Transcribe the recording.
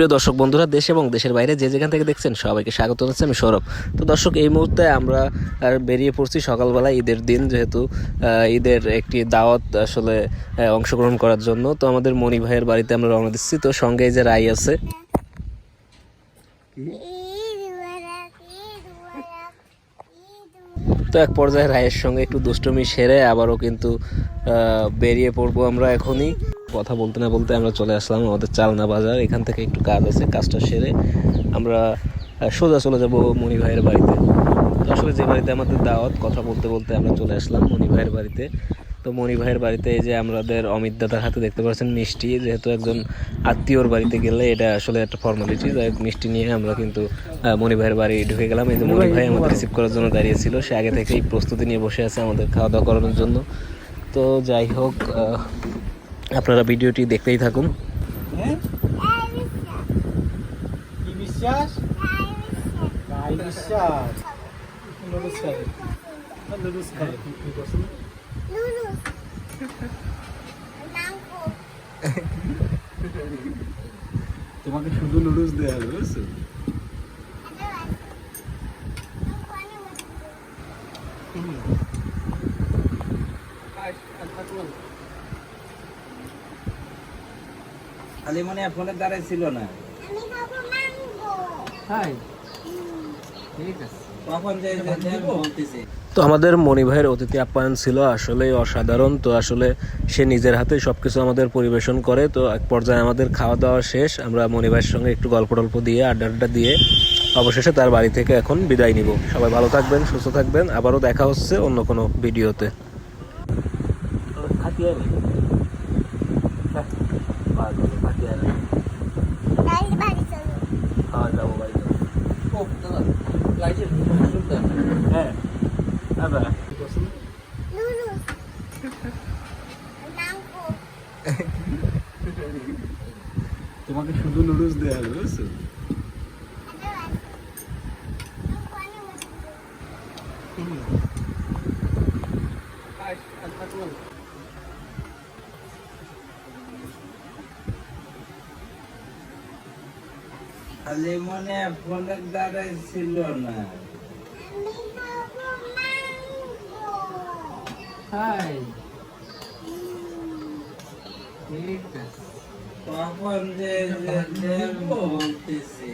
প্রিয় দর্শক বন্ধুরা দেশ এবং দেশের বাইরে যে যেখান থেকে দেখছেন সবাইকে স্বাগত জানাচ্ছি আমি সৌরভ। তো দর্শক এই মুহূর্তে আমরা আর বেরিয়ে পড়ছি সকালবেলা ঈদের দিন যেহেতু ঈদের একটি দাওয়াত আসলে অংশগ্রহণ করার জন্য। তো আমাদের মণি ভাইয়ের বাড়িতে আমরা রওনা দিচ্ছি। তো সঙ্গে যে রাই আছে। তো এক পর্যায়ে রায়ের সঙ্গে একটু দুষ্টমি সেরে আবারও কিন্তু আহ, বেরিয়ে পড়ব আমরা এখনই। কথা বলতে না বলতে আমরা চলে আসলাম আমাদের চালনা বাজার। এখান থেকে একটু কাজ আছে, কাজটা সেরে আমরা সোজা চলে যাব মণি ভাইয়ের বাড়িতে। তো আসলে যে বাড়িতে আমাদের দাওয়াত, কথা বলতে বলতে আমরা চলে আসলাম মণি ভাইয়ের বাড়িতে। তো মণি ভাইয়ের বাড়িতে এই যে আমাদের অমিত দাদার হাতে দেখতে পাচ্ছেন মিষ্টি, যেহেতু একজন আত্মীয়র বাড়িতে গেলে এটা আসলে একটা ফর্মালিটি যাই মিষ্টি নিয়ে আমরা কিন্তু মণি ভাইয়ের বাড়ি ঢুকে গেলাম। এই যে মণি ভাই আমাদের রিসিভ করার জন্য দাঁড়িয়েছিল সে আগে থেকেই প্রস্তুতি নিয়ে বসে আছে আমাদের খাওয়া দাওয়া করানোর জন্য। তো যাই হোক আপনারা ভিডিওটি দেখতেই থাকুন। হ্যাঁ? কো তোমাকে শুধু নুডলস দেওয়া হবে বুঝছ? খালি মনে হয় ফোনের দ্বারাই ছিল না। ঠিক আছে। তো আমাদের মণি ভাইয়ের অতিথি আপ্যায়ন ছিল আসলে অসাধারণ। তো আসলে সে নিজের হাতে সব কিছু আমাদের পরিবেশন করে। তো এক পর্যায়ে আমাদের খাওয়া দাওয়া শেষ। আমরা মণি ভাইয়ের সঙ্গে একটু গল্প টল্প দিয়ে আড্ডা আড্ডা দিয়ে অবশেষে তার বাড়ি থেকে এখন বিদায় নিব। সবাই ভালো থাকবেন সুস্থ থাকবেন। আবারও দেখা হচ্ছে অন্য কোনো ভিডিওতে। গাইস বাড়ি চলো হ্যাঁ কি করছ লুলুস নাম কো তোমাকে শুধু নুডলস দেওয়া হবে বুঝছ খালি মনে ফোনের দ্বারাই ছিল না। হাই। ঠিক আছে। কখন যে বলতেছি।